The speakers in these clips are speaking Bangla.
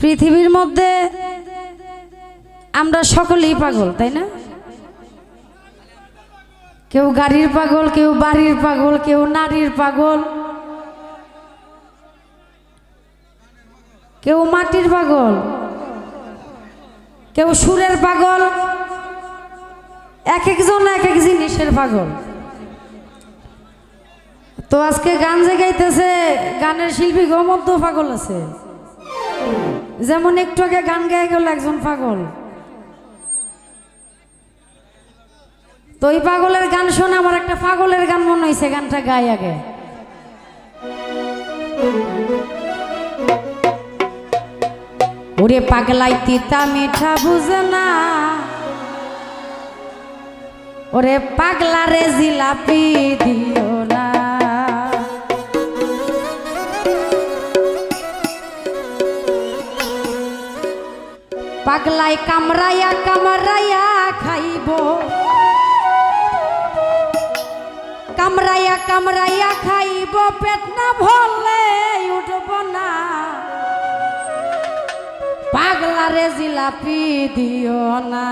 পৃথিবীর মধ্যে আমরা সকলেই পাগল, তাই না? কেউ গাড়ির পাগল, কেউ বাড়ির পাগল, কেউ নারীর পাগল, কেউ মাটির পাগল, কেউ সুরের পাগল এক একজন এক এক জিনিসের পাগল। তো আজকে গান যে গাইতেছে, গানের শিল্পী মধ্য পাগল আছে। যেমন একটু আগে গান গায়ে গেল একজন পাগল। তো ওই পাগলের গান শোনে আমার একটা পাগলের গান মনে হয়েছে গানটা গাই আগে। ওরে পাগলাই তিতা মিঠা বুঝে না। ওরে পাগলা রে জিলাপি দিও। না পাগলাই কামরাইয়া কামরাইয়া খাইব। কামরাইয়া কামরাইয়া খাইব, পেট না ভরলে উঠব না। পাগলা রে জিলাপি দিও না।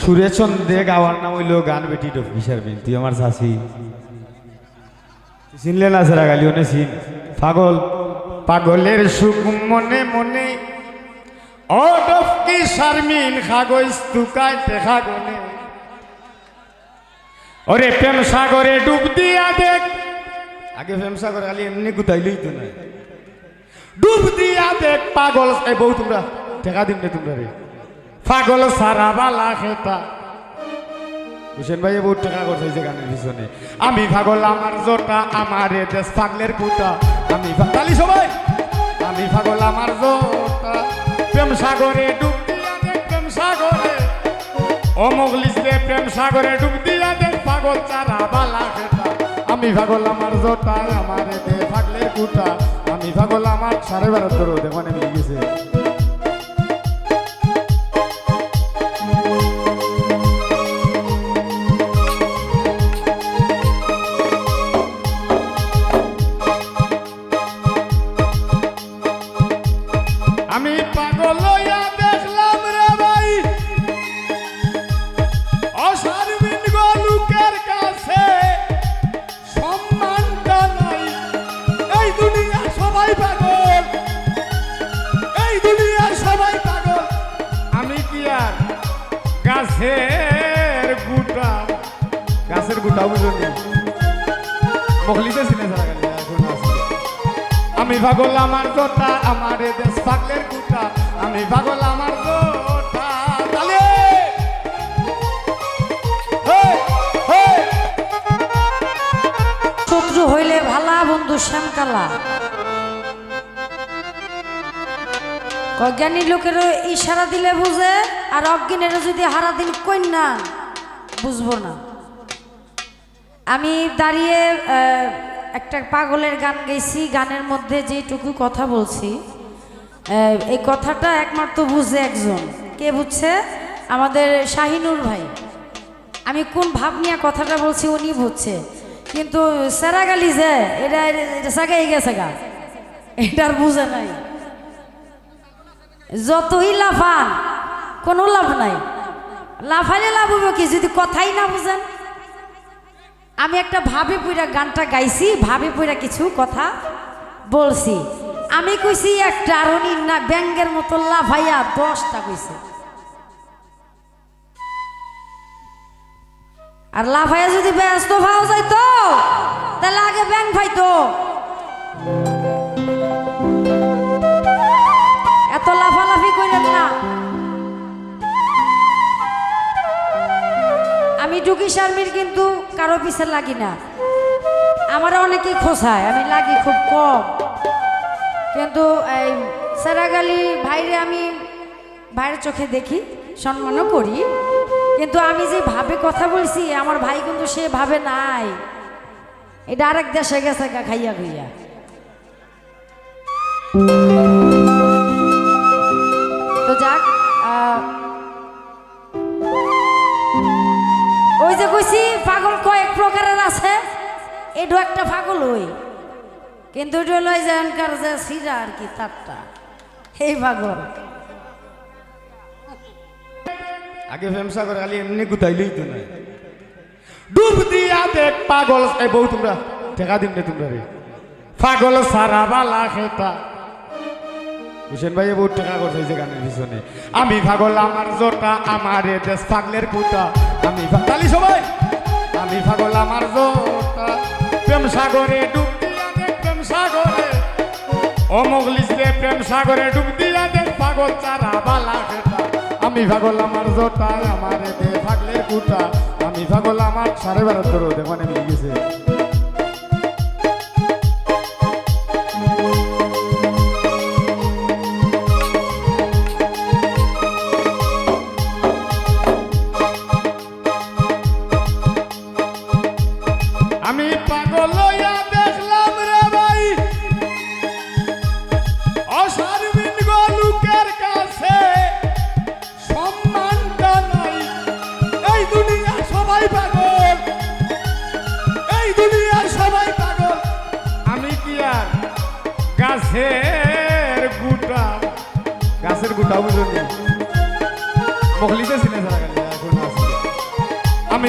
সুরেচন্দ্রে গাওয়ার নাম হইল গান বেটি টফিসার বিন তুই আমার চাষি চিনলে না সারা গালি ওনে চিন। পাগল। পাগলের সুখ মনে মনে। দেখা ডুব দিয়া দেখ। আগে এমনি ডুব দিয়া দেখ পাগল। বউ, তোমরা টেকা দিম রে তোমরা রে। পাগল সারা বালা খেতা। হুসেন ভাই বহুত টাকা করছে গানের পিছনে। আমি পাগল আমার জোটা, আমার দেশ পাগলের কুটা আমি তালি সবাই। আমি পাগল আমার জোটা প্রেম সাগরে ডুব দিয়া দেখ প্রেম সাগরে। মগলিস রে প্রেম সাগরে ডুব দিয়া দেখ পাগল চারা বালা খেতা আমি পাগল আমার জোটা আমার দে পাগলের কুটা। আমি পাগল আমার সাড়ে বারো তোর দেখো নেমে গেছে। পাগল? এই দুনিয়া সবাই পাগল। আমি কি আর গাছের গুটা? গাছের গুটা বুঝলি আছে আমি পাগল আমার জোটা আমার দেশ পাগলের কুটা আমি পাগল আমার জোটা তালে। শত্রু হইলে ভালা বন্ধু শ্যামকালা। অজ্ঞানী লোকেরও ইশারা দিলে বুঝে, আর অজ্ঞানেরও যদি হারা দিন কন্যা বুঝব না। আমি দাঁড়িয়ে একটা পাগলের গান গেছি গানের মধ্যে যেটুকু কথা বলছি এই কথাটা একমাত্র বুঝে একজন। কে বুঝছে? আমাদের শাহিনুর ভাই। আমি কোন ভাব নিয়ে কথাটা বলছি উনি বুঝছে। কিন্তু সেরাগালি যে এটা এটা সাগাই গেছে গা। এটার বুঝে নাই। যতই লাফান, কোনো লাভ নাই। লাফাইলে লাভ হবে কি? যদি কথাই না বুঝেন। আমি একটা ভাবে পুরা গানটা গাইছি, ভাবে পুরা কিছু কথা বলছি। আমি কইছি, একটা আর না ব্যাঙ্গের মতো লাফাইয়া দশটা কইছে। আর লাফাইয়া যদি ব্যস্ত ভাও যাইতো, তাহলে আগে ব্যাংক পাইতো আমি টুকি শারমির কিন্তু কারও পিছে লাগি না। আমার অনেকেই খোসায় আমি লাগি খুব কম। কিন্তু এই সারাগালি ভাইরে আমি ভাইয়ের চোখে দেখি, সম্মানও করি। কিন্তু আমি যে ভাবে কথা বলছি, আমার ভাই কিন্তু সে ভাবে নাই। এটা আরেক দেশে গেছে খাইয়া খাইয়া। কইছি, পাগল কয়েক প্রকারের আছে। এডো একটা পাগল ওই কিন্তু এটা হলো এই যে সিরা আর কি, তারটা। এই পাগল। আগে ফেমসা করে খালি এমনি গুতাইলেই তো না ডুব দিয়া দেখ পাগল এই বউ তোমরা টেকা দিন রে তোমরা রে। পাগল সারা বালা খেতা। হুসেন ভাই বহুত টাকা করছে গানের পিছনে। আমি পাগল আমার জোটা, আমার এ দেশ পাগলের কুটা আমি তালি সবাই। আমি পাগল আমার জোটা প্রেম সাগরে ডুব দিয়া দেখ প্রেম সাগরে। ও মগলিস রে প্রেম সাগরে ডুব দিয়া দেখ পাগল চারা বালা খেতা আমি পাগল আমার জোটা আমার দে পাগলের কুটা। আমি পাগল আমার সাড়ে বারো ধরো দেখো মিলে গেছে।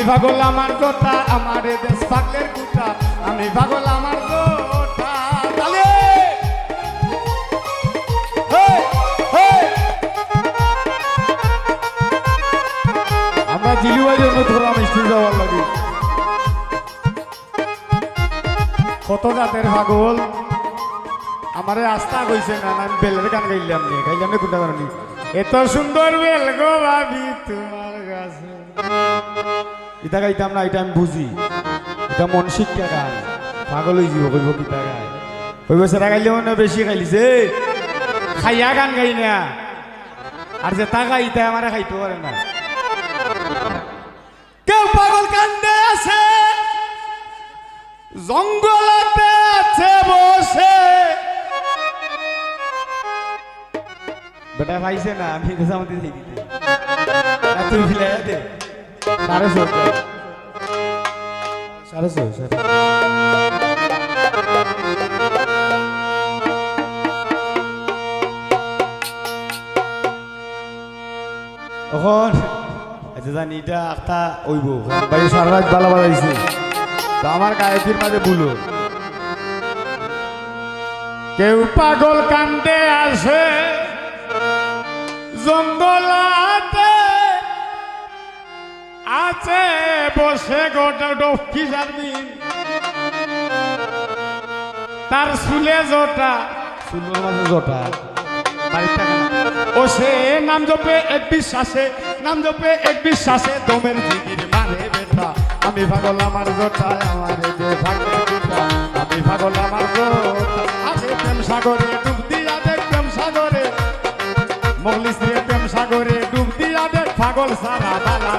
পাগল আমার জোটা আমার দেশ পাগলের কুটা। আমি পাগল আমার হেই। আমরা জিলুবাই জন্য ধরা মিষ্টি যাওয়ার লাগে। কত জাতের পাগল আমারে আস্থা কইছে না আমি বেলের গান গাইলাম নি, গাইলাম না, কোনটা কারণে এত সুন্দর বেল গো ভাবি তোমার কাছে। ইটা গাইতাম না এটা আমি বুঝি। এটা মন শিক্ষা গান। পাগল হয়ে যাব কইব কিতা গায় কইব সেটা গাইলে মনে বেশি খাইলিছে খাইয়া গান গাই না। আর যে তা গাইতে আমার খাইতে পারে না। কেউ পাগল কান্দে আছে। জঙ্গলাতে আছে বসে। বেটা পাইছে না, আমি দিতে তুই দে সাড়ে ছটা সাড়ে ছয় সাড়ে এখন আচ্ছা জানি এটা একটা ওইব ভাই সারা রাত বালা বাজাইছে তো আমার গায়কের মাঝে ভুলো কেউ পাগল কান্দে আসে জঙ্গলাতে আছে বসে গোটা ডফকি জানবি। তার সুলে জোটা। মাঝে জোটা। ও সে নাম জপে এক বিশ্বাসে নাম জপে এক বিশ্বাসে দমের জিগির মানে বেটা। আমি পাগল আমার জোটা আমার যে ভাগের আমি পাগল আমার জোটা। আছে প্রেম সাগরে ডুব দিয়া দেখ প্রেম সাগরে। মগলিস প্রেম সাগরে ডুব দিয়া দেখ পাগল সারা বালা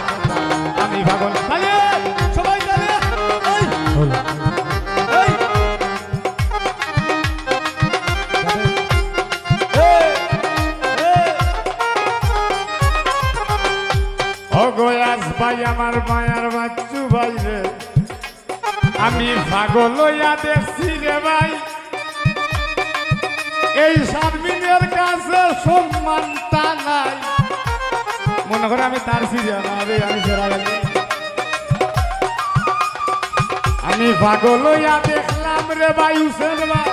ভাই, আমার মায়ার বাচ্চু ভাই রে। আমি পাগল হইয়া দেখছি রে ভাই। এই সারমিনের কাছে সম্মানটা নাই। মনে করে আমি তার সিরিয়া আমি সেরা গেলে আমি পাগল হইয়া দেখলাম রে ভাই হুসেন ভাই।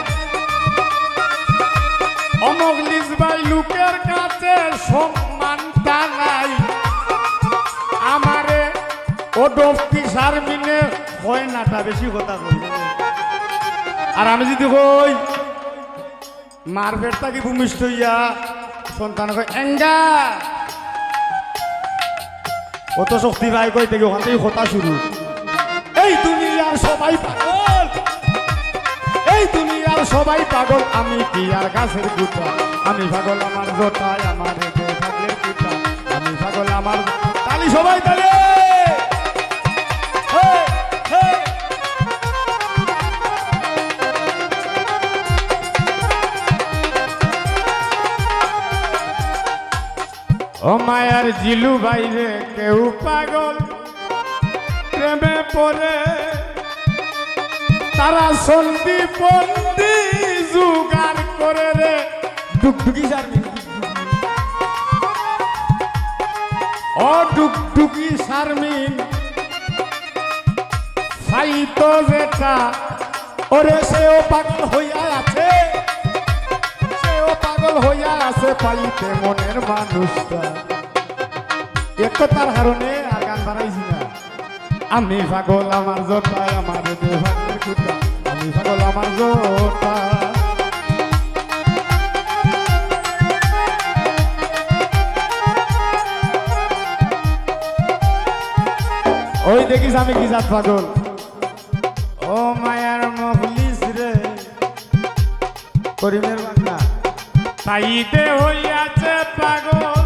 অমগলিস ভাই, লোকের কাছে সম্মানটা নাই। আমারে ও ডফটি সারমিনে হয় নাটা বেশি কথা কই আর আমি যদি কই মার পেটটা কি ভূমিষ্ঠ হইয়া সন্তান কয়, এঙ্গা! অত শক্তি ভাই কই থেকে ওখান থেকে কথা শুরু। এই দুনিয়ার সবাই পাগল। এই দুনিয়ার সবাই পাগল, আমি কি আর গাছের গুটা? আমি পাগল আমার জোটায়, আমার থাকলে আমি পাগল আমার তালি সবাই তালে। ও মায়ার জিলু বাইরে কেউ পাগল। প্রেমে পড়ে তারা সন্ধি বন্দি ডুগডুগি শারমিন ও ডুগডুগি শারমিন সাইতো যেটা ওরে সেও পাগল হইয়া আছে। সেও পাগল হইয়া আছে পাইতে মনের মানুষটা। একতার কারণে আর গান না। আমি পাগল, আমার জোটায় আমার দেভাগের কুটা। আমি পাগল, আমার জোটা। ওই দেখিস আমি কি জাত পাগল? ও মায়ার মফলিস রে। করিমের তাইতে হইয়াছে পাগল।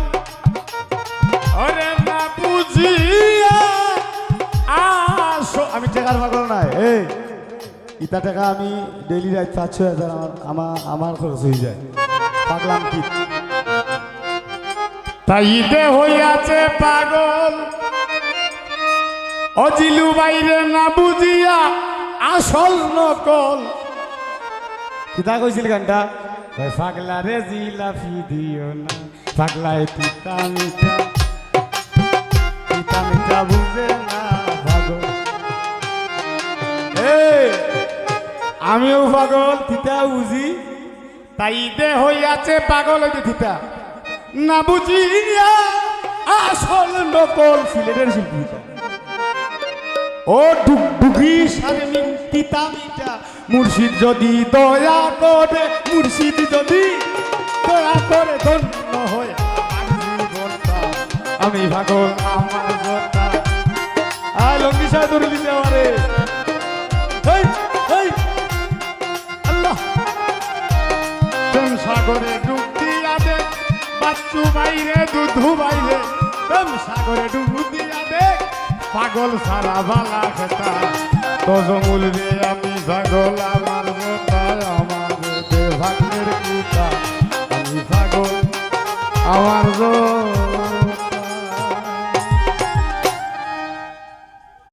ওরে না বুঝিয়া আসো। আমি টাকার পাগল নাই এই। ইটা টাকা আমি ডেলি রাত পাঁচ ছয় হাজার আমার আমার আমার খরচ হয়ে যায়। পাগলাম কি? তাইতে হইয়াছে পাগল। অজিলু বাইরে না বুঝিয়া আসল নকল। কিতা কইছিল গানটা? কই পাগলা রে জিলাফি দিও না, পাগলায় পিতা মিঠা। পিতা মিঠা বুঝে না পাগল। আমিও পাগল, তিতা বুঝি। তাই দে হইয়াছে পাগল হইতে তিতা। না বুঝিয়া আসল নকল সিলেটের শিল্পী। ও ডুগডুগি শারমিন পিতা মিটা মুর্শিদ যদি দয়া করে, মুর্শিদ যদি দয়া করে ধন্য হয় আমি ভাগল আমার আয় লঙ্গি সাহেব ধরে দিতে আমারে সাগরে ডুব দিয়া দে বাচ্চু বাইরে দুধু বাইরে সাগরে ডুব দিয়া দে পাগল সারা বালা খেতা। রে আমি পাগল আমার মোটায় আমার দেভাগ্যের কুতা আমি পাগল আমার জোর